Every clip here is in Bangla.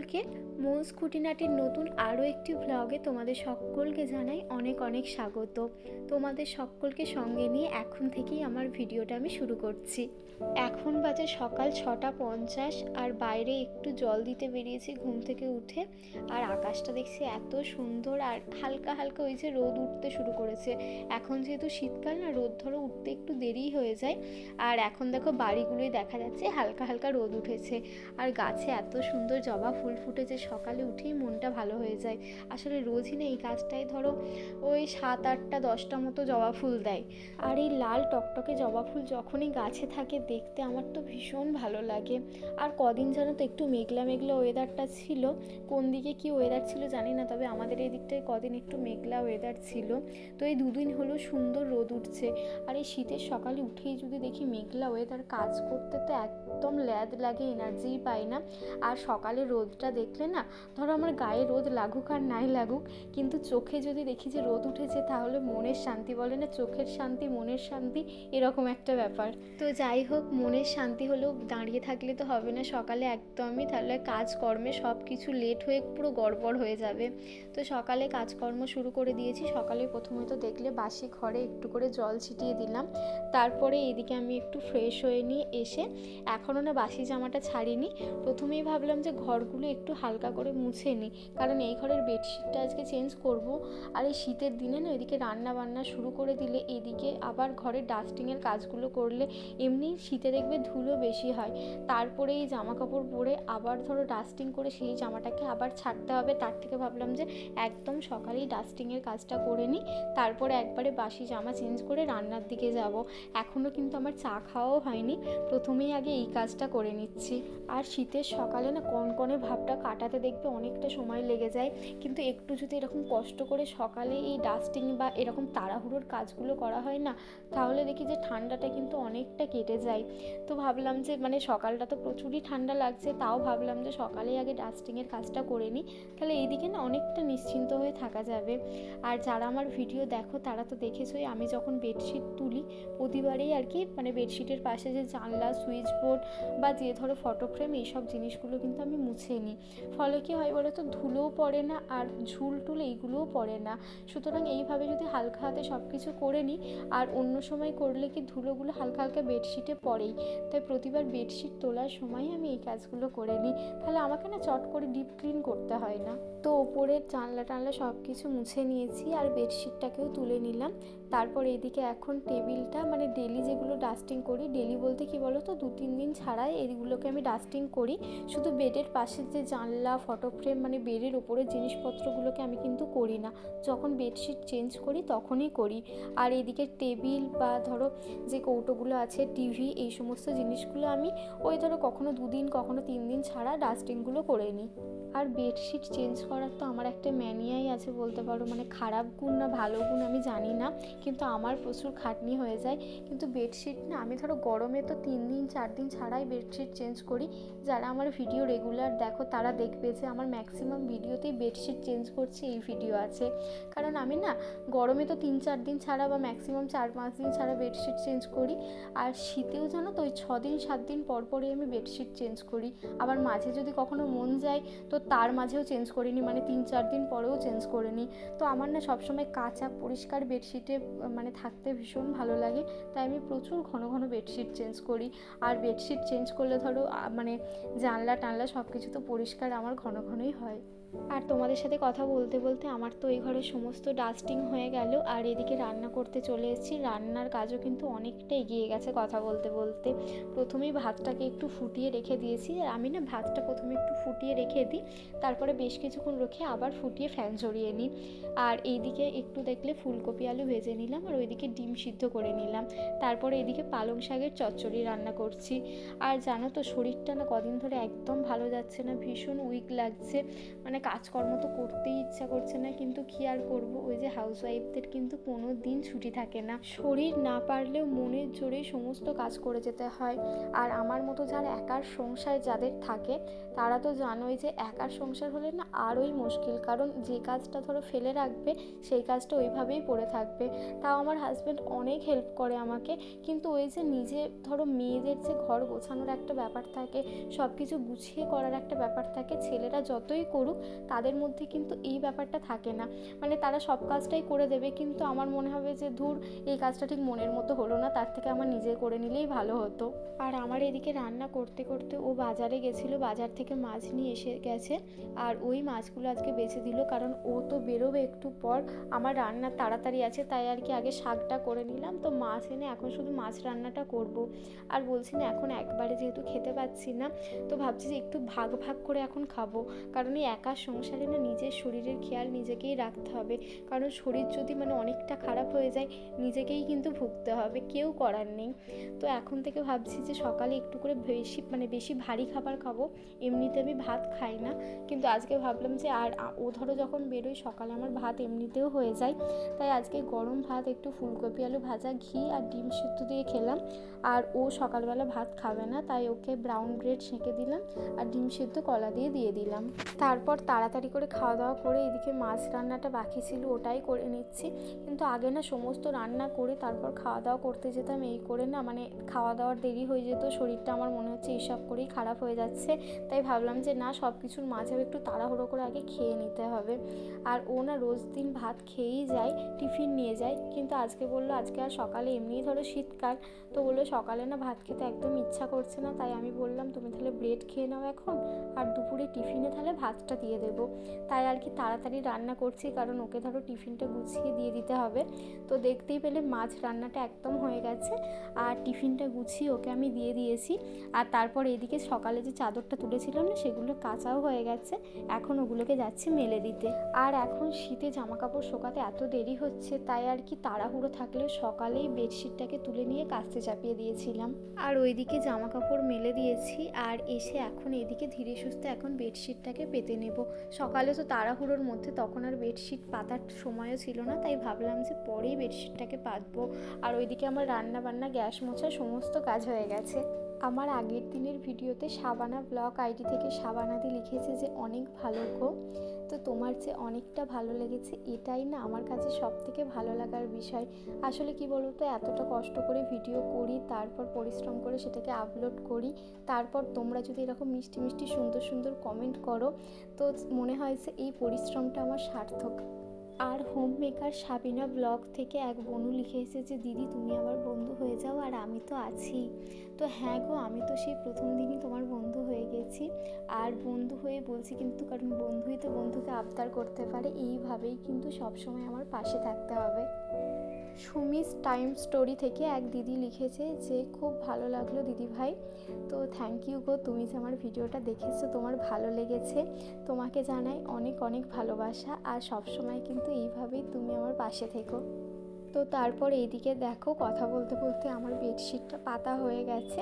সকলকে মোজ খুঁটিনাটির নতুন আরও একটি ভ্লগে তোমাদের সকলকে জানাই অনেক অনেক স্বাগত। তোমাদের সকলকে সঙ্গে নিয়ে এখন থেকেই আমার ভিডিওটা আমি শুরু করছি। এখন বাজে সকাল ছটা পঞ্চাশ আর বাইরে একটু জল দিতে বেরিয়েছি ঘুম থেকে উঠে। আর আকাশটা দেখছি এত সুন্দর আর হালকা হালকা ওই যে রোদ উঠতে শুরু করেছে। এখন যেহেতু শীতকাল না, রোদ ধরো উঠতে একটু দেরি হয়ে যায়। আর এখন দেখো বাড়িগুলোই দেখা যাচ্ছে হালকা হালকা রোদ উঠেছে। আর গাছে এত সুন্দর জবা ফুল ফুটেছে সকালে উঠেই মনটা ভালো হয়ে যায়। আসলে রোজই না এই গাছটায় ধরো ওই সাত আটটা, দশটা মতো জবা ফুল দেয়। আর এই লাল টকটকে জবা ফুল যখনই গাছে থাকে দেখতে আমার তো ভীষণ ভালো লাগে। আর কদিন যেন তো একটু মেঘলা মেঘলা ওয়েদারটা ছিল, কোন দিকে কি ওয়েদার ছিল জানি না, তবে আমাদের এই দিকটায় কদিন একটু মেঘলা ওয়েদার ছিল। তো এই দুদিন হলো সুন্দর রোদ উঠছে। আর এই শীতের সকালে উঠেই যদি দেখি মেঘলা ওয়েদার কাজ করতে তো একদম ল্যাদ লাগে এনার্জিই পাই না। আর সকালে রোদটা দেখলে না, ধরো আমার গায়ে রোদ লাগুক আর নাই লাগুক, কিন্তু চোখে যদি দেখি যে রোদ উঠেছে, তাহলে মনের শান্তি বলে না, চোখের শান্তি, মনের শান্তি, এরকম একটা ব্যাপার। তো যাই হোক, মনের শান্তি হলেও দাঁড়িয়ে থাকলে তো হবে না, সকালে একদমই তাহলে কাজকর্মে সব কিছু লেট হয়ে পুরো গড়বড় হয়ে যাবে। তো সকালে কাজকর্ম শুরু করে দিয়েছি, সকালে প্রথমে তো দেখলে বাসি ঘরে একটু করে জল ছিটিয়ে দিলাম, তারপরে এদিকে আমি একটু ফ্রেশ হয়ে নিয়ে এসে, এখনও না বাসি জামাটা ছাড়িনি, প্রথমেই ভাবলাম যে ঘরগুলো একটু হালকা করে মুছে নিই কারণ এই ঘরের বেডশিটটা আজকে চেঞ্জ করব। আর এই শীতের দিনে না এদিকে রান্না বান্না শুরু করে দিলে এদিকে আবার ঘরের ডাস্টিংয়ের কাজগুলো করলে এমনি শীতে দেখবে ধুলো বেশি হয়। তারপরে এই জামা কাপড় পরে আবার ধরো ডাস্টিং করে সেই জামাটাকে আবার ছাড়তে হবে। তার থেকে ভাবলাম যে একদম সকালেই ডাস্টিংয়ের কাজটা করে নিই। তারপরে একবারে বাসি জামা চেঞ্জ করে রান্নার দিকে যাব। এখনও কিন্তু আমার চা খাওয়াও হয়নি। প্রথমেই আগে এই কাজটা করে নিচ্ছি। আর শীতের সকালে না কনকনে ভাবটা কাটাতে দেখবে অনেকটা সময় লেগে যায়। কিন্তু একটু যদি এরকম কষ্ট করে সকালে এই ডাস্টিং বা এরকম তাড়াহুড়োর কাজগুলো করা হয় না, তাহলে দেখি যে ঠান্ডাটা কিন্তু অনেকটা কেটে যায়। তো ভাবলাম যে মানে সকালটা তো প্রচুরই ঠান্ডা লাগছে, তাও ভাবলাম যে সকালেই আগে ডাস্টিংয়ের কাজটা করে নিই। তাহলে এইদিকে না অনেকটা নিশ্চিন্ত হয়ে থাকা যাবে। আর যারা আমার ভিডিও দেখো, তারা তো দেখেছই আমি যখন বেডশিট তুলি, প্রতিবারেই আর কি মানে বেডশিটের পাশে যে জানলা সুইচ বোর্ড বা যে ধরো ফটো ফ্রেম এইসব জিনিসগুলো কিন্তু আমি মুছে নিই। ফলে কী হয় বলো তো ধুলোও পড়ে না আর ঝুল টুল এইগুলোও পড়ে না। সুতরাং এইভাবে যদি হালকা হাতে সব কিছু করে নিই, আর অন্য সময় করলে কি ধুলোগুলো হালকা হালকা বেডশিটে পড়েই? তাই প্রতিবার বেডশিট তোলার সময় আমি এই কাজগুলো করে নিই। তাহলে আমাকে না চট করে ডিপ ক্লিন করতে হয় না। তো ওপরের জানলা টানলা সব কিছু মুছে নিয়েছি আর বেডশিটটাকেও তুলে নিলাম। তারপর এদিকে এখন টেবিলটা মানে ডেলি যেগুলো ডাস্টিং করি, ডেলি বলতে কি বলো তো দু তিন দিন ছাড়াই এইগুলোকে আমি ডাস্টিং করি। শুধু বেডের পাশের যে জানলা ফটো ফ্রেম মানে বেডের উপরে জিনিসপত্রগুলোকে আমি কিন্তু করি না। যখন বেডশিট চেঞ্জ করি তখনই করি। আর এদিকে টেবিল বা ধরো যে কৌটোগুলো আছে টিভি এই সমস্ত জিনিসগুলো আমি ওই ধরো কখনো দুদিন, কখনো তিন দিন ছাড়া ডাস্টিংগুলো করে নিই। আর বেডশিট চেঞ্জ করার তো আমার একটা ম্যানিয়াই আছে বলতে পারো। মানে খারাপ গুণ না ভালো গুণ আমি জানি না, কিন্তু আমার প্রচুর খাটনি হয়ে যায়। কিন্তু বেডশিট না, আমি ধরো গরমে তো তিন দিন, চার দিন ছাড়াই বেডশিট চেঞ্জ করি। যারা আমার ভিডিও রেগুলার দেখো তারা দেখবে যে আমার ম্যাক্সিমাম ভিডিওতেই বেডশিট চেঞ্জ করছি, এই ভিডিও আছে। কারণ আমি না, গরমে তো তিন, চার দিন ছাড়া বা ম্যাক্সিমাম চার, পাঁচ দিন ছাড়া বেডশিট চেঞ্জ করি। আর শীতেও জানো তো, ওই ছ দিন, সাত দিন পর পরই আমি বেডশিট চেঞ্জ করি। আবার মাঝে যদি কখনো মন যায়, তো তার মাঝেও চেঞ্জ করিনি মানে তিন চার দিন পরেও চেঞ্জ করে নিই তো আমার না সবসময় কাঁচা পরিষ্কার বেডশিটে মানে থাকতে ভীষণ ভালো লাগে, তাই আমি প্রচুর ঘন ঘন বেডশিট চেঞ্জ করি। আর বেডশিট চেঞ্জ করলে ধরো মানে জানলা টানলা সব কিছু তো পরিষ্কার আমার ঘন ঘনই হয়। আর তোমাদের সাথে কথা বলতে বলতে আমার তো এই ঘরে সমস্ত ডাস্টিং হয়ে গেল, আর এদিকে রান্না করতে চলে এসেছি। রান্নার কাজও কিন্তু অনেকটা এগিয়ে গেছে কথা বলতে বলতে। প্রথমেই ভাতটাকে একটু ফুটিয়ে রেখে দিয়েছি। আর আমি না ভাতটা প্রথমে একটু ফুটিয়ে রেখে দিই, তারপরে বেশ কিছুক্ষণ রেখে আবার ফুটিয়ে ফ্যান ঝরিয়ে নিই। আর এইদিকে একটু দেখলে ফুলকপি আলু ভেজে নিলাম, আর ওইদিকে ডিম সিদ্ধ করে নিলাম। তারপরে এদিকে পালং শাকের চচ্চড়ি রান্না করছি। আর জানো তো, শরীরটা না কদিন ধরে একদম ভালো যাচ্ছে না, ভীষণ উইক লাগছে। মানে কাজকর্ম তো করতেই ইচ্ছা করছে না, কিন্তু কি আর করব? ওই যে হাউসওয়াইফদের কিন্তু কোনো দিন ছুটি থাকে না। শরীর না পারলেও মনের জোরে সমস্ত কাজ করে যেতে হয়। আর আমার মতো যারা একার সংসার যাদের থাকে, তারা তো জানোই যে একার সংসার হলে না আরোই মুশকিল। কারণ যে কাজটা ধরো ফেলে রাখবে, সেই কাজটা ওইভাবেই পড়ে থাকবে। তাও আমার হাজব্যান্ড অনেক হেল্প করে আমাকে। কিন্তু ওই যে নিজে ধরো মেয়েদের যে ঘর গোছানোর একটা ব্যাপার থাকে সব কিছু গুছিয়ে করার একটা ব্যাপার থাকে, ছেলেরা যতই করুক তাদের মধ্যে কিন্তু এই ব্যাপারটা থাকে না। মানে তারা সব কাজটাই করে দেবে, কিন্তু আমার মনে হবে যে, ধুর, এই কাজটা ঠিক মনের মতো হলো না, তার থেকে আমার নিজে করে নিলেই ভালো হতো। আর আমার এদিকে রান্না করতে করতে ও বাজারে গেছিল, বাজার থেকে মাছ নিয়ে এসে গেছে। আর ওই মাছগুলো আজকে বেছে দিল, কারণ ও তো বেরোবে একটু পর। আমার রান্না তাড়াতাড়ি আছে, তাই আর কি আগে শাকটা করে নিলাম। তো মাছ এনে এখন শুধু মাছ রান্নাটা করব। আর বলছি না, এখন একবারে যেহেতু খেতে পাচ্ছি না, তো ভাবছি যে একটু ভাগ ভাগ করে এখন খাব। কারণ এই একা সংসারে না নিজের শরীরের খেয়াল নিজেকেই রাখতে হবে। কারণ শরীর যদি মানে অনেকটা খারাপ হয়ে যায়, নিজেকেই কিন্তু ভুগতে হবে। কেউ করার নেই। তো এখন থেকে ভাবছি যে সকালে একটু করে বেশি মানে বেশি ভারী খাবার খাব। এমনিতে আমি ভাত খাই না। কিন্তু আজকে ভাবলাম যে আর ও ধরো যখন বেরোই সকালে আমার ভাত এমনিতেও হয়ে যায়। তাই আজকে গরম ভাত, একটু ফুলকপি, আলু ভাজা, ঘি আর ডিম সিদ্ধ দিয়ে খেলাম। আর ও সকালবেলা ভাত খাবে না। তাই ওকে ব্রাউন ব্রেড সেঁকে দিলাম আর ডিম সিদ্ধ কলা দিয়ে দিয়ে দিলাম। তারপর তাড়াতাড়ি করে খাওয়া দাওয়া করে এদিকে মাছ রান্নাটা বাকি ছিল ওটাই করে নিচ্ছি। কিন্তু আগে না সমস্ত রান্না করে তারপর খাওয়া দাওয়া করতে যেতাম, এই করে না মানে খাওয়া দাওয়ার দেরি হয়ে যেত, শরীরটা আমার মনে হচ্ছে এইসব করেই খারাপ হয়ে যাচ্ছে। তাই ভাবলাম যে না সব কিছুর মাঝেও একটু তাড়াহুড়ো করে আগে খেয়ে নিতে হবে। আর ও না রোজ দিন ভাত খেয়েই যায়, টিফিন নিয়ে যায়। কিন্তু আজকে বলল, আজকে আর সকালে এমনিই ধরো শীতকাল। তো বলল, সকালে না ভাত খেতে একদম ইচ্ছা করছে না। তাই আমি বললাম, তুমি তাহলে ব্রেড খেয়ে নাও এখন। আর দুপুরে টিফিনে তাহলে ভাতটা দিয়ে দেবো। তাই আর কি তাড়াতাড়ি রান্না করছি, কারণ ওকে ধরো টিফিনটা গুছিয়ে দিয়ে দিতে হবে। তো দেখতেই পেলে মাছ রান্নাটা একদম হয়ে গেছে, আর টিফিনটা গুছিয়ে ওকে আমি দিয়ে দিয়েছি। আর তারপর এদিকে সকালে যে চাদরটা তুলেছিলাম না, সেগুলো কাঁচাও হয়ে গেছে। এখন ওগুলোকে যাচ্ছি মেলে দিতে। আর এখন শীতে জামা কাপড় শোকাতে এত দেরি হচ্ছে, তাই আর কি তাড়াহুড়ো থাকলেও সকালেই বেডশিটটাকে তুলে নিয়ে কাচতে চাপিয়ে দিয়েছিলাম। আর ওইদিকে জামা কাপড় মেলে দিয়েছি, আর এসে এখন এদিকে ধীরে সুস্থে এখন বেডশিটটাকে পেতে নেব। সকালে তো তাড়াহুড়োর মধ্যে তখন আর বেডশিট পাতার সময়ও ছিল না, তাই ভাবলাম যে পরেই বেডশিটটাকে পাতবো। আর ওইদিকে আমার রান্না বান্না গ্যাস মোছা, সমস্ত কাজ হয়ে গেছে। আমার আগের দিনের ভিডিওতে সাবানা ব্লগ আইডি থেকে সাবানাদি লিখেছে যে অনেক ভালো গো। তো তোমার যে অনেকটা ভালো লেগেছে, এটাই না আমার কাছে সব থেকে ভালো লাগার বিষয়। আসলে কি বলো তো এতটা কষ্ট করে ভিডিও করি, তারপর পরিশ্রম করে সেটাকে আপলোড করি, তারপর তোমরা যদি এরকম মিষ্টি মিষ্টি সুন্দর সুন্দর কমেন্ট করো, তো মনে হয় যে এই পরিশ্রমটা আমার সার্থক। আর হোম মেকার সাবিনা ব্লগ থেকে এক বনু লিখে এসেছে দিদি তুমি আমার বন্ধু হয়ে যাও আর আমি তো আছি। তো হ্যাঁ গো, আমি তো সেই প্রথম দিনই তোমার বন্ধু হয়ে গেছি। আর বন্ধু হয়ে বলছি কিন্তু কারণ বন্ধুই তো বন্ধুকে আবদার করতে পারে, এইভাবেই কিন্তু সবসময় আমার পাশে থাকতে হবে। সুমিস টাইম স্টোরি থেকে এক দিদি লিখেছে যে, খুব ভালো লাগল দিদি ভাই তো থ্যাংক ইউ গো, তুমি যে আমার ভিডিওটা দেখেছ, তোমার ভালো লেগেছে। তোমাকে জানাই অনেক অনেক ভালোবাসা। আর সবসময় কিন্তু এইভাবেই তুমি আমার পাশে থেকো। তো তারপর এইদিকে দেখো কথা বলতে বলতে আমার বেডশিটটা পাতা হয়ে গেছে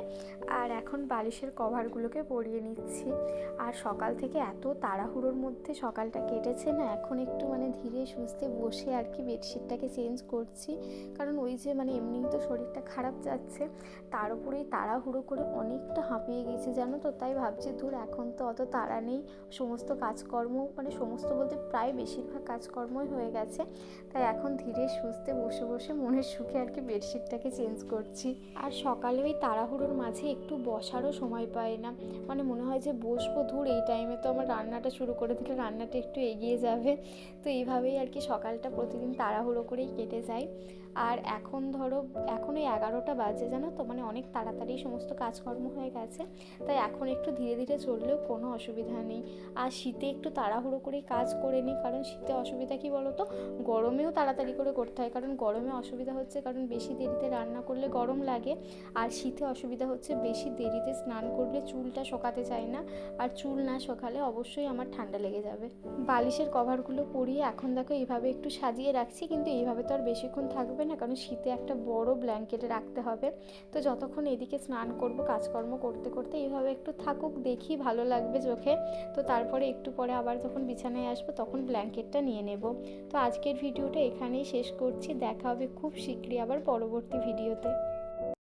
আর এখন বালিশের কভারগুলোকে পরিয়ে নিচ্ছি। আর সকাল থেকে এত তাড়াহুড়োর মধ্যে সকালটা কেটেছে না, এখন একটু মানে ধীরে সুস্থে বসে আর কি বেডশিটটাকে চেঞ্জ করছি। কারণ ওই যে মানে এমনিই তো শরীরটা খারাপ যাচ্ছে, তার উপরেই তাড়াহুড়ো করে অনেকটা হাঁপিয়ে গেছি জানো তো? তাই ভাবছি ধুর এখন তো অত তাড়া নেই, সমস্ত কাজকর্ম মানে সমস্ত বলতে প্রায় বেশিরভাগ কাজকর্মই হয়ে গেছে। তাই এখন ধীরে সুস্থে বসে বসে মনের সুখে আর কি বেডশিটটাকে চেঞ্জ করছি। আর সকালে ওই তাড়াহুড়োর মাঝে একটু বসারও সময় পাই না। মানে মনে হয় যে বসবো ধুর, এই টাইমে তো আমার রান্নাটা শুরু করে দিলে রান্নাটা একটু এগিয়ে যাবে। তো এইভাবেই আর কি সকালটা প্রতিদিন তাড়াহুড়ো করেই কেটে যায়। আর এখন ধরো, এখন ওই এগারোটা বাজে জানো তো মানে অনেক তাড়াতাড়ি সমস্ত কাজকর্ম হয়ে গেছে। তাই এখন একটু ধীরে ধীরে চললেও কোনো অসুবিধা নেই। আর শীতে একটু তাড়াহুড়ো করে কাজ করে নিই, কারণ শীতে অসুবিধা কী বলো তো গরমেও তাড়াতাড়ি করে করতে হয়, কারণ গরমে অসুবিধা হচ্ছে কারণ বেশি দেরিতে রান্না করলে গরম লাগে। আর শীতে অসুবিধা হচ্ছে বেশি দেরিতে স্নান করলে চুলটা শোকাতে চায় না, আর চুল না শোকালে অবশ্যই আমার ঠান্ডা লেগে যাবে। বালিশের কভারগুলো পরিয়ে এখন দেখো এইভাবে একটু সাজিয়ে রাখছি, কিন্তু এইভাবে তো আর বেশিক্ষণ থাকবে না, কারণ শীতে একটা বড় ব্ল্যাঙ্কেটে রাখতে হবে। তো যতক্ষণ এদিকে স্নান করব, কাজকর্ম করতে করতে এইভাবে একটু থাকুক, দেখি ভালো লাগবে চোখে। তো তারপরে একটু পরে আবার যখন বিছানায় আসব, তখন ব্ল্যাঙ্কেটটা নিয়ে নেব। তো আজকের ভিডিওটা এখানেই শেষ করছি। দেখা হবে খুব শীঘ্রই আবার পরবর্তী ভিডিওতে।